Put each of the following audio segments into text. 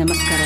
ನಮಸ್ಕಾರ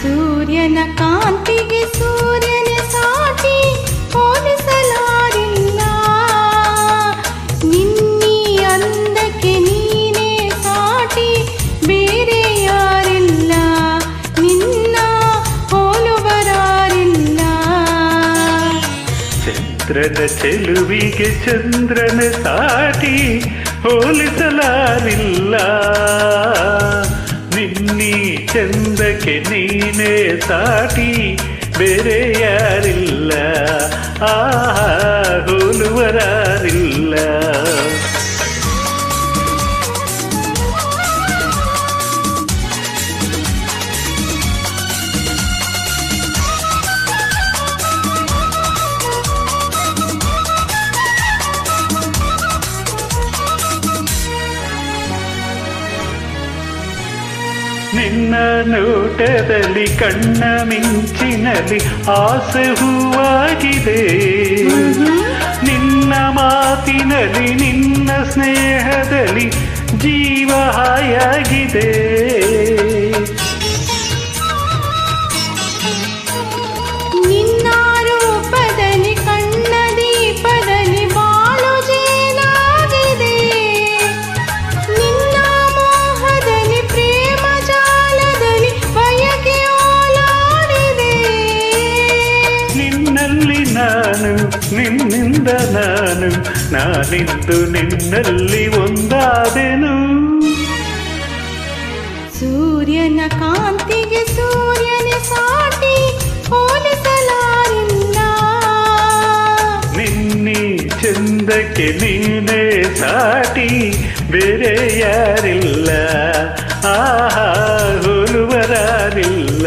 ಸೂರ್ಯನ ಕಾಂತಿಗೆ ಸೂರ್ಯನ ಚಂದ್ರನ ಚೆಲುವಿಗೆ ಚಂದ್ರನ ಸಾಟಿ ಹೋಲಿಸಲಾರಿಲ್ಲ. ನಿನ್ನೀ ಚಂದಕ್ಕೆ ನೀನೇ ಸಾಟಿ ಬೇರೆ ಯಾರಿಲ್ಲ. ಆ ಹೋಲುವರಾರಿಲ್ಲ. ನಿನ್ನ ನೋಟದಲ್ಲಿ ಕಣ್ಣ ಮಿಂಚಿನಲ್ಲಿ ಆಸೆ ಹೂವಾಗಿದೆ. ನಿನ್ನ ಮಾತಿನಲ್ಲಿ ನಿನ್ನ ಸ್ನೇಹದಲ್ಲಿ ಜೀವ ಹಾಯಾಗಿದೆ. ನಾನು ನಾನಿಂದು ನಿನ್ನಲ್ಲಿ ಒಂದಾದೆನು. ಸೂರ್ಯನ ಕಾಂತಿಗೆ ಸೂರ್ಯನ ಸಾಟಿ ಹೋಲಿಸಲಾರಿಲ್ಲ. ನಿನ್ನಿ ಚಂದಕ್ಕೆ ನೀನೇ ಸಾಟಿ ಬೇರೆ ಯಾರಿಲ್ಲ. ಆಹಾ ಹೋಲುವರಾರಿಲ್ಲ.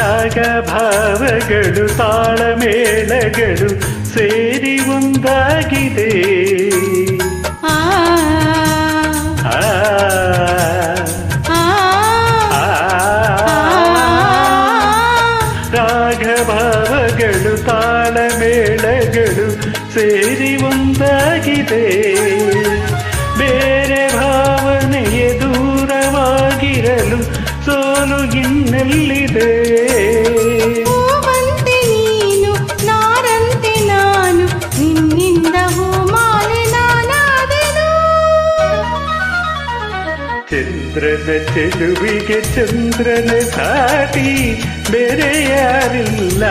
ರಾಗ ಭಾವಗಳು ತಾಳಮೇಳಗಳು ಸೇರಿ ಒಂದಾಗಿದೆ ಆ ಆ, ಆ, ಆ, ರಾಗ ಭಾವಗಳು ತಾಳಮೇಳಗಳು ಸೇರಿ ಒಂದಾಗಿದೆ ಬೇರೆ ಭಾವನೆಯೇ ದೂರವಾಗಿರಲು ಸೋಲು ಇನ್ನೆಲ್ಲಿದೆ ಚಂದ್ರನ ಚೆಲುವಿಗೆ ಚಂದ್ರನ ಸಾಟಿ ಬೇರೆ ಯಾರಿಲ್ಲ.